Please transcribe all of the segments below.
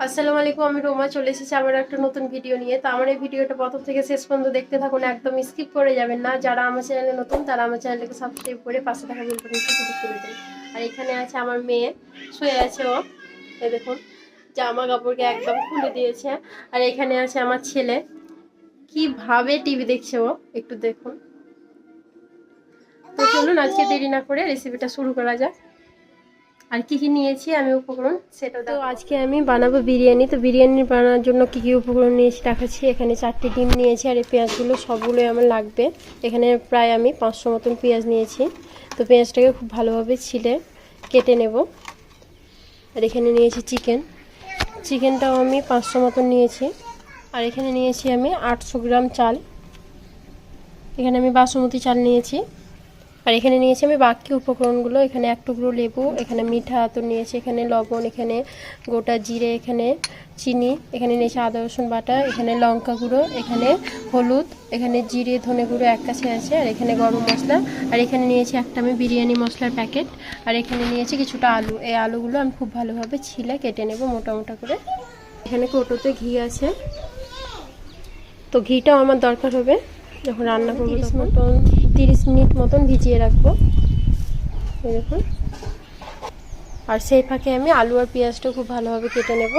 আসসালামু আলাইকুম, আমি রোমা, চলে এসেছি আমার একটা নতুন ভিডিও নিয়ে। তো আমার এই ভিডিওটা প্রথম থেকে শেষ পর্যন্ত দেখতে থাকুন, একদম স্কিপ করে যাবেন না। যারা আমার চ্যানেলে নতুন, তারা আমার চ্যানেলটাকে সাবস্ক্রাইব করে পাশে থাকা বেল বাটনটি ক্লিক করে আর এখানে আছে আমার মেয়ে, শুয়ে আছে ও। এই দেখুন জামা কাপড়কে একদম খুলে দিয়েছে। আর এখানে আছে আমার ছেলে। কীভাবে টিভি দেখছে ও, একটু দেখুন। তো চলুন, আজকে দেরি না করে রেসিপিটা শুরু করা যাক। আর কি কি নিয়েছি আমি উপকরণ সেটা তো আজকে আমি বানাবো বিরিয়ানি। তো বিরিয়ানি বানানোর জন্য কি কি উপকরণ নিয়েছি দেখাচ্ছি। এখানে চারটি ডিম নিয়েছি আর এই পেঁয়াজগুলো সবগুলোই আমার লাগবে। এখানে প্রায় আমি পাঁচশো মতন পেঁয়াজ নিয়েছি। তো পেঁয়াজটাকে খুব ভালোভাবে ছিলে কেটে নেব। আর এখানে নিয়েছি চিকেন। চিকেনটাও আমি পাঁচশো মতন নিয়েছি। আর এখানে নিয়েছি আমি আটশো গ্রাম চাল। এখানে আমি বাসমতি চাল নিয়েছি। আর এখানে নিয়েছি আমি বাকি উপকরণগুলো। এখানে এক টুকরো লেবু এখানে মিঠা আতর নিয়েছি এখানে লবণ এখানে গোটা জিরে এখানে চিনি এখানে নিয়েছি আদা রসুন বাটা এখানে লঙ্কা গুঁড়ো এখানে হলুদ এখানে জিরে ধনে গুঁড়ো এক কাছে আছে আর এখানে গরম মশলা আর এখানে নিয়েছি একটা আমি বিরিয়ানি মশলার প্যাকেট আর এখানে নিয়েছি কিছুটা আলু। এই আলুগুলো আমি খুব ভালোভাবে ছিলে কেটে নেব মোটা মোটা করে। এখানে কৌটোতে ঘি আছে। তো ঘিটাও আমার দরকার হবে যখন রান্না করব মতন তিরিশ মিনিট মতন ভিজিয়ে রাখব। দেখুন। আর সেই ফাঁকে আমি আলু আর পেঁয়াজটা খুব ভালোভাবে কেটে নেব।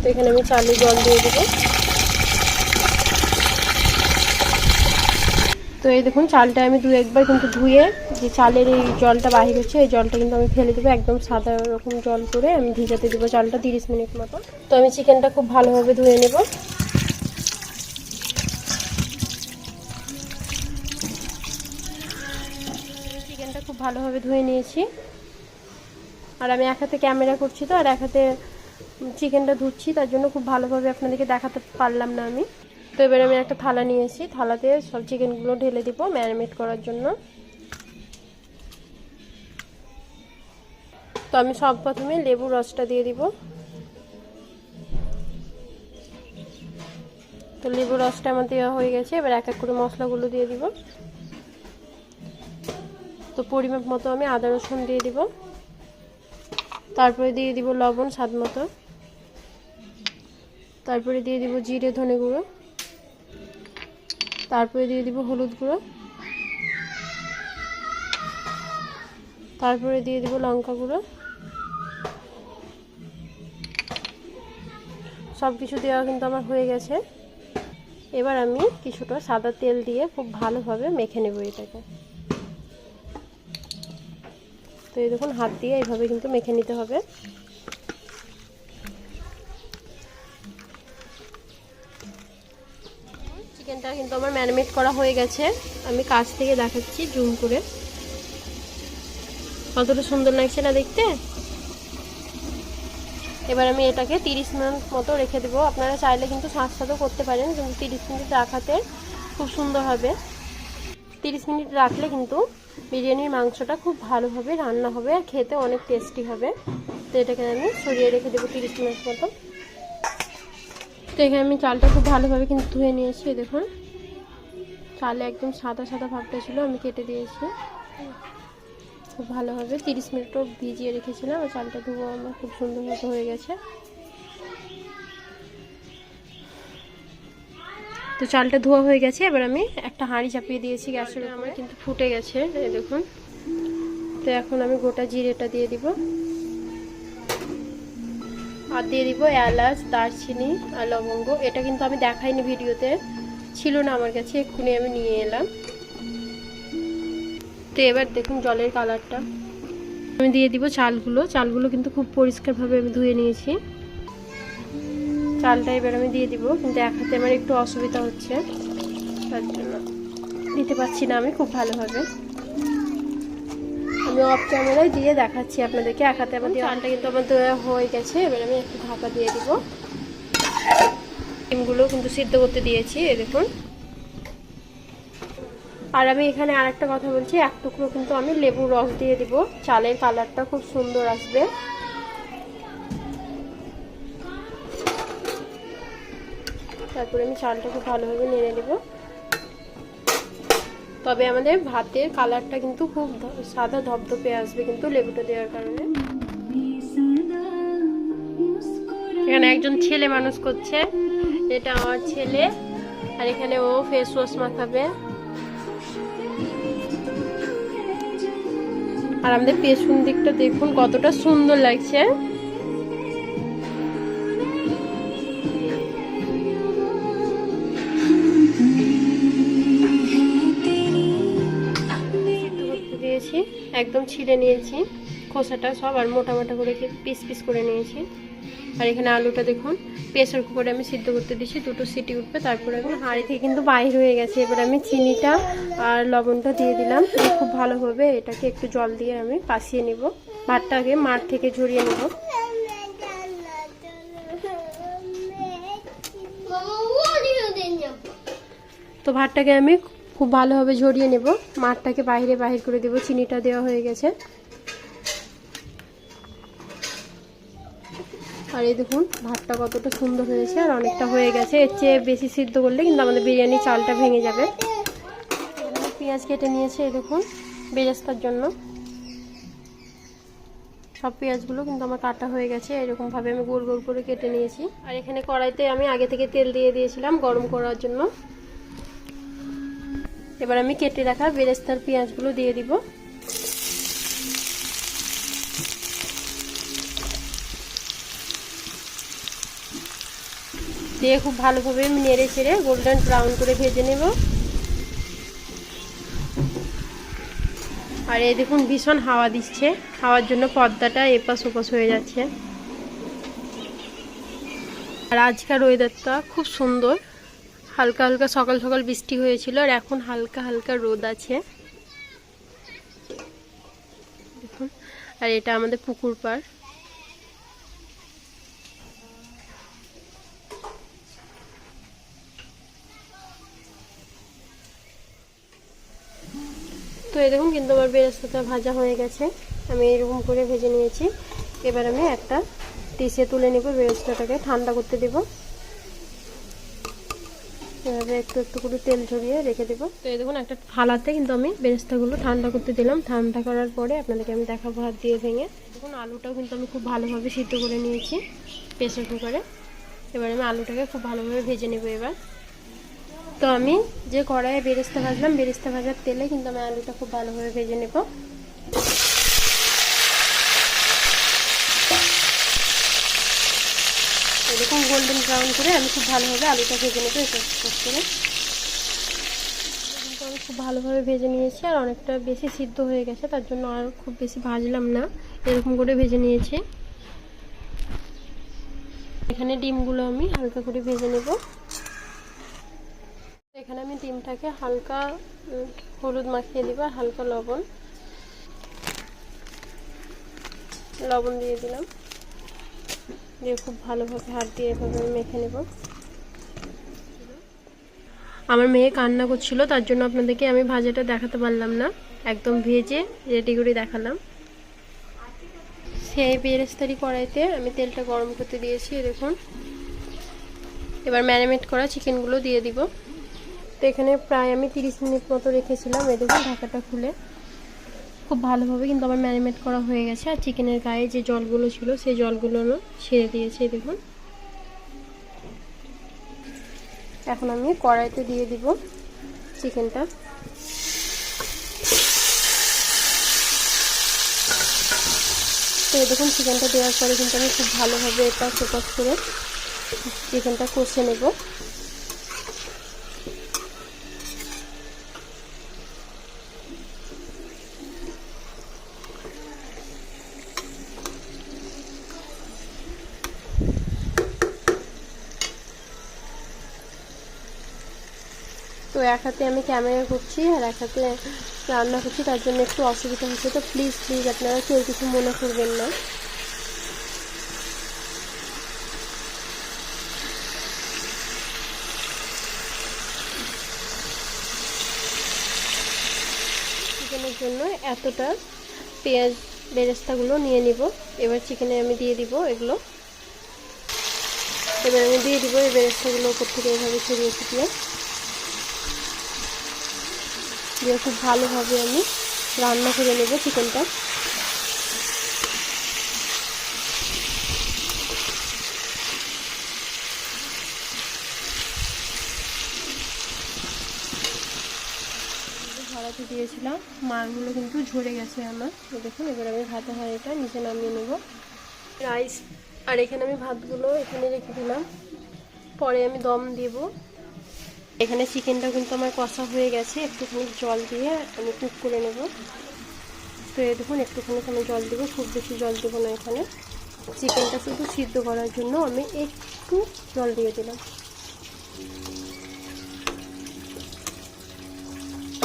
তো এখানে আমি চালু জল দিয়ে দেবো। তো এই দেখুন, চালটা আমি দু একবার কিন্তু ধুয়ে যে চালের এই জলটা বাহির হচ্ছে, এই জলটা কিন্তু আমি ফেলে দেবো একদম সাদা রকম জল করে। আমি ভিজাতে দেবো চালটা তিরিশ মিনিট মতো তো আমি চিকেনটা খুব ভালোভাবে ধুয়ে নেব। ভালোভাবে ধুয়ে নিয়েছি। আর আমি এক হাতে ক্যামেরা করছি তো, আর এক হাতে চিকেনটা ধুচ্ছি, তার জন্য খুব ভালোভাবে আপনাদেরকে দেখাতে পারলাম না আমি। তো এবারে আমি একটা থালা নিয়েছি, থালাতে সব চিকেনগুলো ঢেলে দিব ম্যারিনেট করার জন্য। তো আমি সব প্রথমে লেবুর রসটা দিয়ে দিব। তো লেবুর রসটা আমার দেওয়া হয়ে গেছে, এবার এক এক করে মশলাগুলো দিয়ে দিব। তো পরিমাপ মতো আমি আদা, রসুন দিয়ে দিব। তারপরে দিয়ে দিব লবণ স্বাদ মতো। তারপরে দিয়ে দিব জিরে, ধনে গুঁড়ো। তারপরে দিয়ে দিব হলুদ গুঁড়ো। তারপরে দিয়ে দিব লঙ্কা গুঁড়ো। সব কিছু দেওয়া কিন্তু আমার হয়ে গেছে। এবার আমি কিছুটা সাদা তেল দিয়ে খুব ভালোভাবে মেখে নেব এটাকে। তো এই দেখুন, হাত দিয়ে এইভাবে কিন্তু মেখে নিতে হবে। চিকেনটা কিন্তু আমার ম্যারিনেট করা হয়ে গেছে। আমি কাছ থেকে দেখাচ্ছি, জুম করে। কতটা সুন্দর লাগছে না দেখতে? এবার আমি এটাকে তিরিশ মিনিট মতো রেখে দেবো। আপনারা চাইলে কিন্তু সাথেও করতে পারেন, কিন্তু তিরিশ মিনিট রাখাতে খুব সুন্দর হবে। তিরিশ মিনিট রাখলে কিন্তু বিরিয়ানির মাংসটা খুব ভালোভাবে রান্না হবে আর খেতে অনেক টেস্টি হবে। তো এটাকে আমি সরিয়ে রেখে দেবো তিরিশ মিনিট মতো তো এখানে আমি চালটা খুব ভালোভাবে কিন্তু ধুয়ে নিয়েছি দেখুন। চালে একদম সাদা সাদা ভাবটা ছিল, আমি কেটে দিয়েছি। খুব ভালোভাবে তিরিশ মিনিটও ভিজিয়ে রেখেছিলাম, আর চালটা ধুবো আমার খুব সুন্দর মতো হয়ে গেছে। তো চালটা ধোয়া হয়ে গেছে, এবার আমি একটা হাঁড়ি চাপিয়ে দিয়েছি, গ্যাসের আমার কিন্তু ফুটে গেছে দেখুন। তো এখন আমি গোটা জিরেটা দিয়ে দিব। আর দিয়ে দিব এলাচ, দারচিনি আর লবঙ্গ। এটা কিন্তু আমি দেখাইনি ভিডিওতে, ছিল না আমার কাছে, এক্ষুনি আমি নিয়ে এলাম। তো এবার দেখুন জলের কালারটা। আমি দিয়ে দিব চালগুলো। চালগুলো কিন্তু খুব পরিষ্কারভাবে আমি ধুয়ে নিয়েছি। চালটা এবার আমি দিয়ে দিব কিন্তু এক হাতে আমার একটু অসুবিধা হচ্ছে। তার জন্য দিতে পারছি না আমি খুব ভালোভাবে। আমি অফ ক্যামেরায় দিয়ে দেখাচ্ছি আপনাদেরকে এক হাতে আমার চালটা কিন্তু আমার হয়ে গেছে এবার আমি একটু ঢাকা দিয়ে দিব। ডিমগুলো কিন্তু সিদ্ধ করতে দিয়েছি এই দেখুন। আর আমি এখানে আরেকটা কথা বলছি এক টুকরো কিন্তু আমি লেবুর রস দিয়ে দিব। চালের কালারটা খুব সুন্দর আসবে। তারপরে আমি চালটা খুব ভালোভাবে নেড়ে দেব তবে আমাদের ভাতের কালারটা কিন্তু খুব সাদা ধপধপে আসবে কিন্তু লেবুটা দেওয়ার কারণে। এখানে একজন ছেলে মানুষ করছে, এটা আমার ছেলে, আর এখানে ও ফেস ওয়াশ মাখাবে। আর আমাদের পেছন দিকটা দেখুন কতটা সুন্দর লাগছে। একদম ছিঁড়ে নিয়েছি। খোসাটা সব আর মোটা মোটা করে পিস পিস করে নিয়েছি। আর এখানে আলুটা দেখুন প্রেসার কুকারে আমি সিদ্ধ করতে দিয়েছি দুটো সিটি উঠবে তারপরে আমি হাঁড়ি থেকে কিন্তু বাইর হয়ে গেছে। এবার আমি চিনিটা আর লবণটা দিয়ে দিলাম খুব ভালোভাবে এটাকে একটু জল দিয়ে আমি পাশিয়ে নেব। ভাতটাকে মাঠ থেকে ঝরিয়ে নেব। তো ভাতটাকে আমি খুব ভালোভাবে ঝরিয়ে নেব। মাঠটাকে বাইরে বাহির করে দেব, চিনিটা দেওয়া হয়ে গেছে। আর এই দেখুন, ভাতটা কতটা সুন্দর হয়েছে আর অনেকটা হয়ে গেছে। এর চেয়ে বেশি সিদ্ধ করলে কিন্তু আমাদের বিরিয়ানি চালটা ভেঙে যাবে। পেঁয়াজ কেটে নিয়েছে, এই দেখুন, বেরেস্তার জন্য। সব পেঁয়াজগুলো কিন্তু আমার কাটা হয়ে গেছে, এরকমভাবে আমি গোল গোল করে কেটে নিয়েছি। আর এখানে কড়াইতে আমি আগে থেকে তেল দিয়ে দিয়েছিলাম গরম করার জন্য। এবার আমি কেটে রাখা বেরেস্তার পেঁয়াজগুলো দিয়ে দিব। দিয়ে খুব ভালোভাবে নেড়ে ছেড়ে গোল্ডেন ব্রাউন করে ভেজে নেব। আর এই দেখুন ভীষণ হাওয়া দিচ্ছে। হাওয়ার জন্য পর্দাটা এপাশ ওপাশ হয়ে যাচ্ছে। আর আজকার ওয়েদারটা খুব সুন্দর। হালকা হালকা সকাল সকাল বৃষ্টি হয়েছিল আর এখন হালকা হালকা রোদ আছে। দেখুন, আর এটা আমাদের পুকুর পাড়। তো এই দেখুন, কিন্তু আমার বেরেস্তাটা ভাজা হয়ে গেছে। আমি এরকম করে ভেজে নিয়েছি। এবার আমি একটা টিসে তুলে নেব, বেরেস্তাটাকে ঠান্ডা করতে দেব। এভাবে একটু একটু করে তেল ঝরিয়ে রেখে দেবো। তো এই দেখুন, একটা থালাতে কিন্তু আমি বেরেস্তাগুলো ঠান্ডা করতে দিলাম। ঠান্ডা করার পরে আপনাদেরকে আমি দেখাবো হাত দিয়ে ভেঙে। দেখুন, আলুটাও কিন্তু আমি খুব ভালোভাবে সিদ্ধ করে নিয়েছি প্রেসার কুকারে। এবার আমি আলুটাকে খুব ভালোভাবে ভেজে নেব এবার। তো আমি যে কড়াইয়ে বেরেস্তা ভাজলাম, বেরেস্তা ভাজার তেলে কিন্তু আমি আলুটা খুব ভালোভাবে ভেজে নেব এরকম গোল্ডেন ব্রাউন করে আমি খুব ভালোভাবে আলুটা ভেজে নেব এটা করে। আমি খুব ভালোভাবে ভেজে নিয়েছি আর অনেকটা বেশি সিদ্ধ হয়ে গেছে, তার জন্য আর খুব বেশি ভাজলাম না, এরকম করে ভেজে নিয়েছি। এখানে ডিমগুলো আমি হালকা করে ভেজে নেব। এখানে আমি ডিমটাকে হালকা হলুদ মাখিয়ে দিব হালকা লবণ। লবণ দিয়ে দিলাম। দিয়ে খুব ভালোভাবে হাত দিয়ে এভাবে আমি মেখে নেব। আমার মেয়ে কান্না করছিল, তার জন্য আপনাদেরকে আমি ভাজাটা দেখাতে পারলাম না। একদম ভেজে রেডি করে দেখালাম। সেই বেরেস্তারি কড়াইতে আমি তেলটা গরম করতে দিয়েছি দেখুন। এবার ম্যারিনেট করা চিকেনগুলো দিয়ে দিব। তো এখানে প্রায় আমি তিরিশ মিনিট মতো রেখেছিলাম, এই দেখুন ঢাকাটা খুলে। খুব ভালোভাবে কিন্তু আমার ম্যারিনেট করা হয়ে গেছে। আর চিকেনের গায়ে যে জলগুলো ছিল, সেই জলগুলো ছেড়ে দিয়েছে দেখুন। এখন আমি কড়াইতে দিয়ে দিব চিকেনটা। তো দেখুন, চিকেনটা দেওয়ার পরে কিন্তু আমি খুব ভালোভাবে এটা ফোকাস করে চিকেনটা কষে নেব। তো এক হাতে আমি ক্যামেরা করছি আর এক হাতে রান্না করছি, তার জন্য একটু অসুবিধা হচ্ছে তো প্লিজ প্লিজ আপনারা কেউ কিছু মনে করবেন না। চিকেনের জন্য এতটা পেঁয়াজ বেরেস্তাগুলো নিয়ে নিব। এবার চিকেনে আমি দিয়ে দিব এগুলো। এবার আমি দিয়ে দিব, এবার বেরেস্তাগুলো ওপর থেকে এভাবে সরিয়ে ফুটিয়ে। দিয়ে খুব ভালোভাবে আমি রান্না করে নেব চিকেনটা। ভাড়াতে দিয়েছিলাম মারগুলো কিন্তু ঝরে গেছে আমার। দেখুন, এবার আমি ভাতে হয় এটা নিচে নামিয়ে নেব। রাইস আর এখানে আমি ভাতগুলো এখানে রেখে দিলাম। পরে আমি দম দেব। এখানে চিকেনটা কিন্তু আমার কষা হয়ে গেছে। একটুখানি জল দিয়ে আমি কুক করে নেব। তো এই দেখুন, একটুখানি আমি জল দেবো। খুব বেশি জল দেবো না এখানে। চিকেনটা শুধু সিদ্ধ করার জন্য আমি একটু জল দিয়ে দিলাম।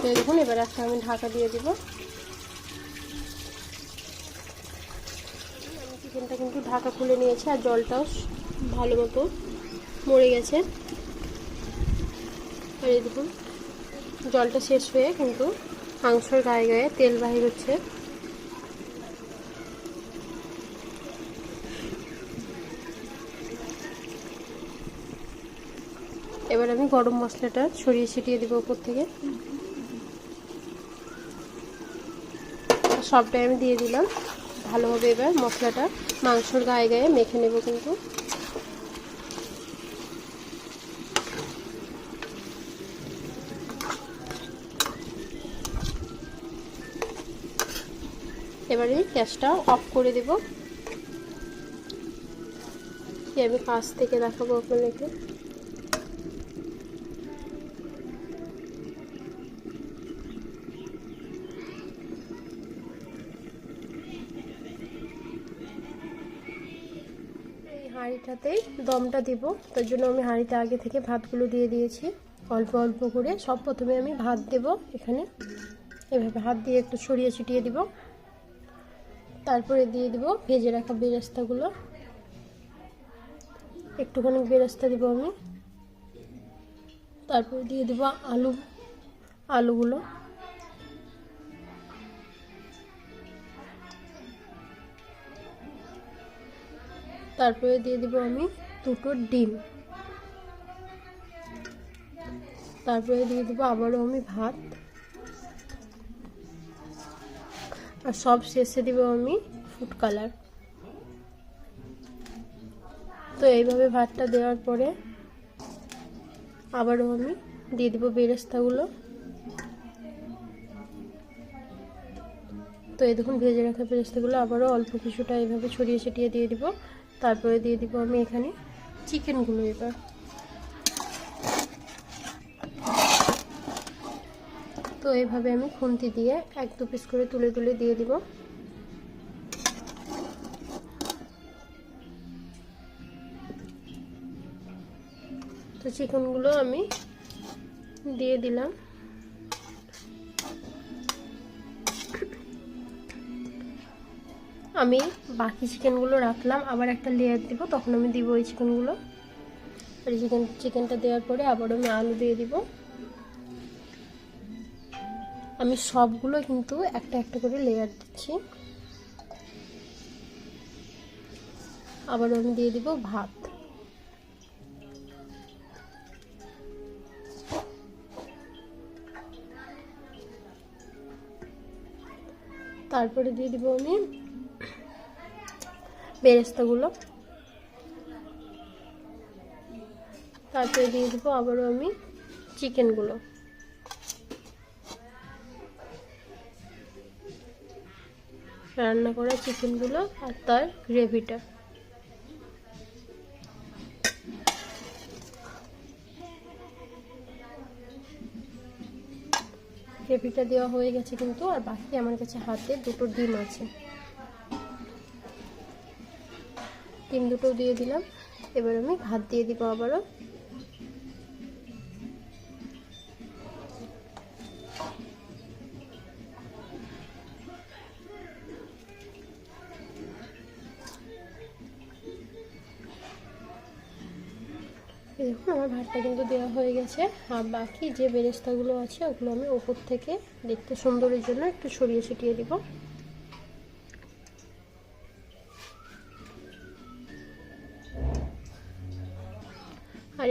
তো দেখুন, এবার একটা আমি ঢাকা দিয়ে দিব আমি চিকেনটা কিন্তু ঢাকা খুলে নিয়েছে আর জলটাও ভালো মতো মরে গেছে। আর এই দেখুন, জলটা শেষ হয়ে কিন্তু মাংসর গায়ে গায়ে তেল বাহির হচ্ছে। এবার আমি গরম মশলাটা ছড়িয়ে ছিটিয়ে দেবো উপর থেকে। সবটাই আমি দিয়ে দিলাম। ভালোভাবে এবার মশলাটা মাংসর গায়ে গায়ে মেখে নেব কিন্তু। এবারে গ্যাসটা অফ করে দেব। আমি কাছ থেকে দেখাবো আপনাদেরকে? হাঁড়িটাতেই দমটা দিব। তার জন্য আমি হাঁড়িতে আগে থেকে ভাতগুলো দিয়ে দিয়েছি। অল্প অল্প করে। সব প্রথমে আমি ভাত দেব এখানে। এভাবে হাত দিয়ে একটু ছড়িয়ে ছিটিয়ে দিব। তারপরে দিয়ে দিব ভেজে রাখা বেরেস্তাগুলো। একটুখানি বেরেস্তা দিব আমি। তারপরে দিয়ে দিব আলু, আলুগুলো। তারপরে দিয়ে দিব আমি দুটো ডিম। তারপরে দিয়ে দিব আবারও আমি ভাত। আর সব শেষে দিব আমি ফুড কালার তো এইভাবে ভাতটা দেওয়ার পরে আবারও আমি দিয়ে দিব বেরেস্তাগুলো। তো এই দেখুন, ভেজে রাখা বেরেস্তাগুলো আবারও অল্প কিছুটা এইভাবে ছড়িয়ে ছিটিয়ে দিয়ে দিব। তারপরে দিয়ে দিব আমি এখানে চিকেনগুলো এবার। তো এইভাবে আমি খুন্তি দিয়ে এক দু পিস করে তুলে তুলে দিয়ে দিব। তো চিকেনগুলো আমি দিয়ে দিলাম। আমি বাকি চিকেনগুলো রাখলাম। আবার একটা লেয়ার দিব, তখন আমি দিব ওই চিকেনগুলো। আর চিকেন চিকেনটা দেওয়ার পরে আবার আমি আলু দিয়ে দিব। আমি সবগুলো কিন্তু একটা একটা করে লেয়ার দিচ্ছি। আবারও আমি দিয়ে দিব ভাত। তারপরে দিয়ে দিব আমি বেরেস্তাগুলো। তারপরে দিয়ে দেবো আবারও আমি চিকেনগুলো। রান্না করা চিকেনগুলো আর তার গ্রেভিটা। গ্রেভিটা দেওয়া হয়ে গেছে কিন্তু, আর বাকি আমার কাছে হাতে দুটো ডিম আছে। ডিম দুটো দিয়ে দিলাম। এবার আমি ভাত দিয়ে দিব আবারও। দেখুন, আমার ভাতটা কিন্তু দেওয়া হয়ে গেছে। আর বাকি যে বেরেস্তাগুলো আছে, ওগুলো আমি ওপর থেকে দেখতে সুন্দরের জন্য একটু ছড়িয়ে ছিটিয়ে দিব।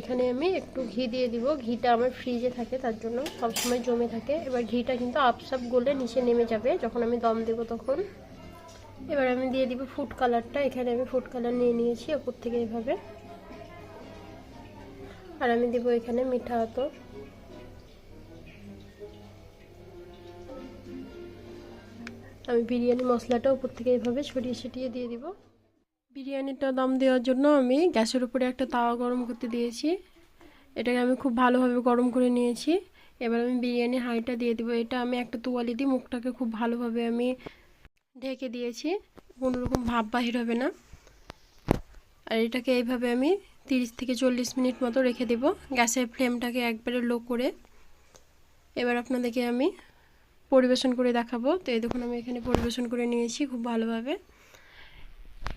এখানে আমি একটু ঘি দিয়ে দিব। ঘিটা আমার ফ্রিজে থাকে, তার জন্য সবসময় জমে থাকে। এবার ঘিটা কিন্তু আপসাপ গলে নিচে নেমে যাবে, যখন আমি দম দেব তখন। এবার আমি দিয়ে দিব ফুড কালারটা এখানে আমি ফুড কালার নিয়ে নিয়েছি ওপর থেকে এভাবে। আর আমি দিব এখানে মিঠা আতর। আমি বিরিয়ানি মশলাটা উপর থেকে এভাবে ছড়িয়ে ছিটিয়ে দিয়ে দিব। বিরিয়ানিটা দম দেওয়ার জন্য আমি গ্যাসের উপরে একটা তাওয়া গরম করতে দিয়েছি। এটাকে আমি খুব ভালোভাবে গরম করে নিয়েছি। এবার আমি বিরিয়ানি হাঁড়িটা দিয়ে দেবো। এটা আমি একটা তোয়ালি দিয়ে মুখটাকে খুব ভালোভাবে আমি ঢেকে দিয়েছি। কোনো রকম ভাব বাহির হবে না। আর এটাকে এইভাবে আমি তিরিশ থেকে চল্লিশ মিনিট মতো রেখে দেব। গ্যাসের ফ্লেমটাকে একবারে লো করে। এবার আপনাদেরকে আমি পরিবেশন করে দেখাবো। তো এই দেখুন, আমি এখানে পরিবেশন করে নিয়েছি খুব ভালোভাবে।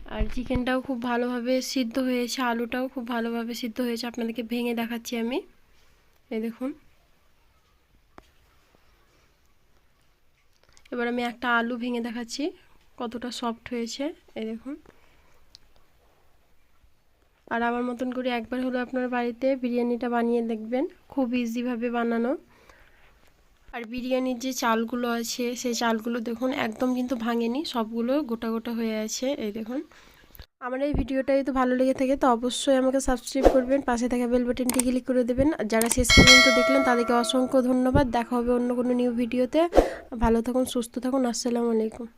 আর চিকেনটাও খুব ভালোভাবে সিদ্ধ হয়েছে, আলুটাও খুব ভালোভাবে সিদ্ধ হয়েছে। আপনাদেরকে ভেঙে দেখাচ্ছি আমি। এই দেখুন। এবার আমি একটা আলু ভেঙে দেখাচ্ছি, কতটা সফট হয়েছে। এই দেখুন। আর আমার মতন করে একবার হলো আপনার বাড়িতে বিরিয়ানিটা বানিয়ে দেখবেন। খুব ইজিভাবে বানানো। আর বিরিয়ানির যে চালগুলো আছে, সেই চালগুলো দেখুন একদম কিন্তু ভাঙেনি, সবগুলো গোটা গোটা হয়ে আছে, এই দেখুন। আমার এই ভিডিওটা যদি ভালো লেগে থাকে তো অবশ্যই আমাকে সাবস্ক্রাইব করবেন, পাশে থাকা বেল বাটনটি ক্লিক করে দেবেন। আর যারা শেষ পর্যন্ত দেখলেন তাদেরকে অসংখ্য ধন্যবাদ। দেখা হবে অন্য কোনো নিউ ভিডিওতে ভালো থাকুন, সুস্থ থাকুন, আসসালামু আলাইকুম।